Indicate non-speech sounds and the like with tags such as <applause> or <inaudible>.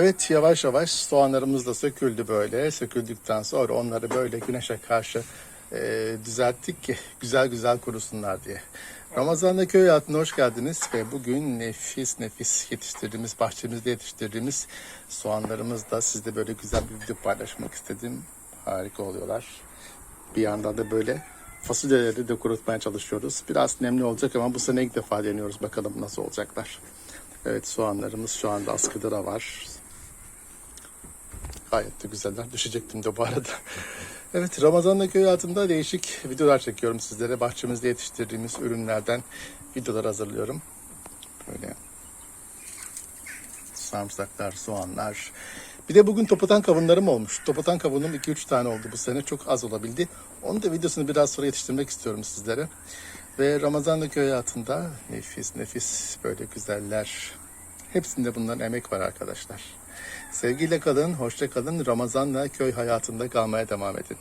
Evet yavaş yavaş soğanlarımız da söküldü böyle. Söküldükten sonra onları böyle güneşe karşı e, düzelttik ki güzel güzel kurusunlar diye. Ramazan'da köy hayatına hoş geldiniz ve bugün nefis nefis yetiştirdiğimiz, bahçemizde yetiştirdiğimiz soğanlarımızla sizde böyle güzel bir video paylaşmak istedim. Harika oluyorlar. Bir yandan da böyle fasulyeleri de kurutmaya çalışıyoruz. Biraz nemli olacak ama bu sene ilk defa deniyoruz. Bakalım nasıl olacaklar. Evet soğanlarımız şu anda askıda da var. Gayet de güzeller. Düşecektim de bu arada. <laughs> Evet Ramazan'da köy hayatında değişik videolar çekiyorum sizlere. Bahçemizde yetiştirdiğimiz ürünlerden videolar hazırlıyorum. Böyle sarımsaklar, soğanlar. Bir de bugün topatan kavunlarım olmuş. Topatan kavunum 2-3 tane oldu bu sene. Çok az olabildi. Onun da videosunu biraz sonra yetiştirmek istiyorum sizlere. Ve Ramazan'da köy hayatında nefis nefis böyle güzeller. Hepsinde bunların emek var arkadaşlar. Sevgiyle kalın, hoşça kalın. Ramazan'la köy hayatında kalmaya devam edin.